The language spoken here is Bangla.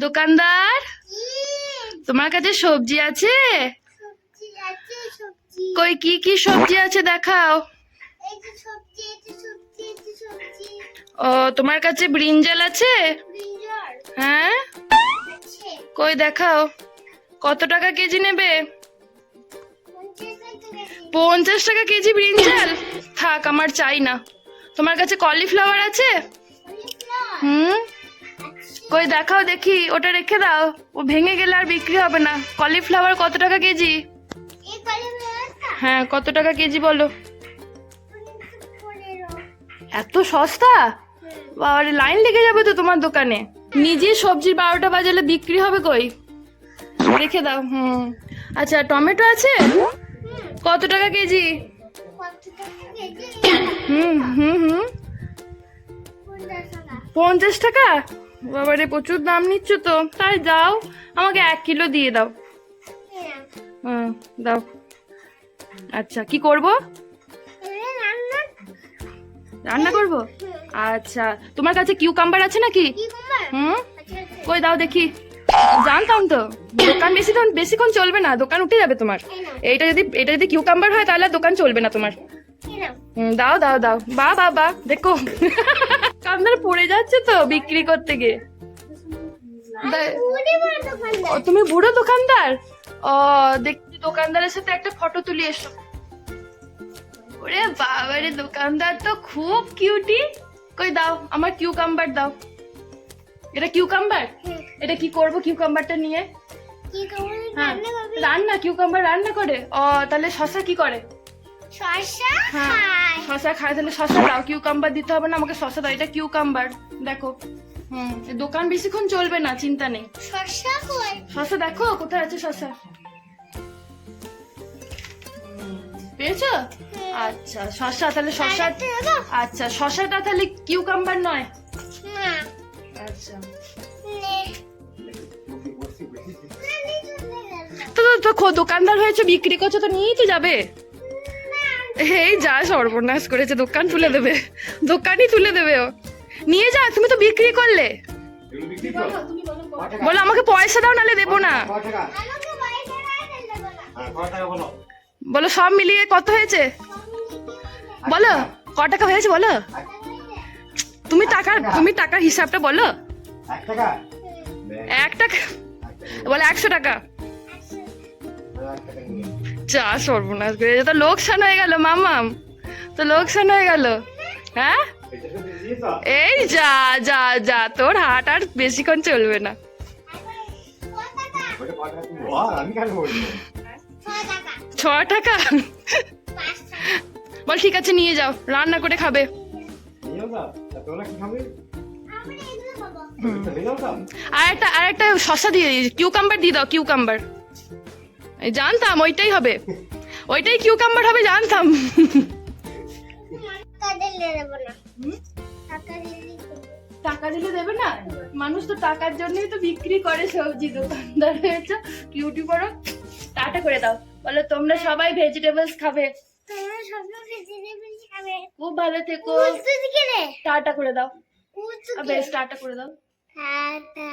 দোকানদার? তোমার কাছে সবজি আছে? কই, কি কি সবজি আছে দেখাও। ও, তোমার কাছে ব্রিঞ্জাল আছে? হ্যাঁ? কই, দেখাও। কত টাকা কেজি নেবে? পঞ্চাশ টাকা কেজি ব্রিঞ্জাল? থাক, আমার চাই না। তোমার কাছে কলিফ্লাওয়ার আছে? হুম? কই দেখাও দেখি ওটা রেখে দাও। ও ভেঙে গেলে আর বিক্রি হবে না। কলিফ্লাওয়ার কত টাকা কেজি? হ্যাঁ কত টাকা কেজি বলো? এত সস্তা? বাবারে লাইন লেগে যাবে তো তোমার দোকানে। নিজে সবজির বারোটা বাজালে বিক্রি হবে কই? রেখে দাও হুম। আচ্ছা টমেটো আছে? কত টাকা কেজি? কত টাকা কেজি হুম। হুম হুম পঞ্চাশ টাকা? বাবারে প্রচুর দাম নিচ্ছ তো। তাই দাও আমাকে এক কিলো দিয়ে দাও। হ্যাঁ হুম দাও। আচ্ছা কি করব? রান্না করব? আচ্ছা তোমার কাছে কিউকাম্বার আছে নাকি? হুম কই দাও দেখি। জানতাম তো দোকান বেশি বেশিক্ষণ বেশিক্ষণ চলবে না দোকান উঠে যাবে তোমার। এই এইটা যদি এটা যদি কিউকাম্বার হয় তাহলে দোকান চলবে না তোমার। হুম, দাও দাও দাও। বা বা বা দেখো। কামদার পড়ে যাচ্ছে তো বিক্রি করতে গিয়ে। দোকানদার। তুমি বুড়ো দোকানদার? ও দেখছি দোকানদারের সাথে একটা ফটো তুলি এসো। ওরে বাবারে দোকানদার তো খুব কিউটি কই দাও আমার কিউকাম্বার দাও। এটা কিউকাম্বার এটা কি করব কিউকাম্বারটা নিয়ে? হ্যাঁ রান্না রান্না কিউকাম্বার রান্না করে। ও তাহলে শশা কি করে? শসা হ্যাঁ শশা খায় তাহলে শশা দাও কিউকাম্বার দিতে হবে না আমাকে শশা দাও এটা কিউকাম্বার দেখো। হুম দোকান বেশিক্ষণ চলবে না চিন্তা নেই। শসা কই? শশা দেখো কোথায় আছে শশা পেয়েছ? আচ্ছা শশা তাহলে শশা আচ্ছা শশাটা তাহলে কিউকাম্বার নয়। না। আচ্ছা। তো দোকানদার হয়েছে বিক্রি করছ তো নিয়েই তো যাবে। এই যা সর্বনাশ করেছে, দোকান তুলে দেবে, দোকানই তুলে দেবে ও। নিয়ে যা, তুমি তো বিক্রি করলে। বলো, আমাকে পয়সা দাও নালে দেবো না। বলো, সব মিলিয়ে কত হয়েছে? বলো, ক টাকা হয়েছে, বলো। তুমি টাকার তুমি টাকার হিসাবটা বলো। এক টাকা, বলে, একশো টাকা। চা সর্বনাশ করে তো লোকসান হয়ে গেল মামাম তো লোকসান হয়ে গেল। হ্যাঁ? দিয়েছ এই যা যা যা তোর হাট আর বেশিক্ষণ চলবে না। ছ টাকা। বল ঠিক আছে নিয়ে যাও। রান্না করে খাবে। আর একটা আর একটা শশা দিয়ে কিউকাম্বার দিয়ে দাও কিউকাম্বার জানতাম ওইটাই হবে। ওইটাই কিউ কিউকাম্বার হবে জানতাম। টাকা দিলে দেবো না। টাকা দিলেই দেবো। টাকা দিলে দেবে না? মানুষ তো টাকার জন্যই তো বিক্রি করে সবজি দোকানদার হয়েছে কিউটি করো টাটা করে দাও। বলো তোমরা সবাই ভেজিটেবলস খাবে। খাবে। ভালো থেকো। টাটা করে দাও। বেশ টাটা করে দাও। টাটা।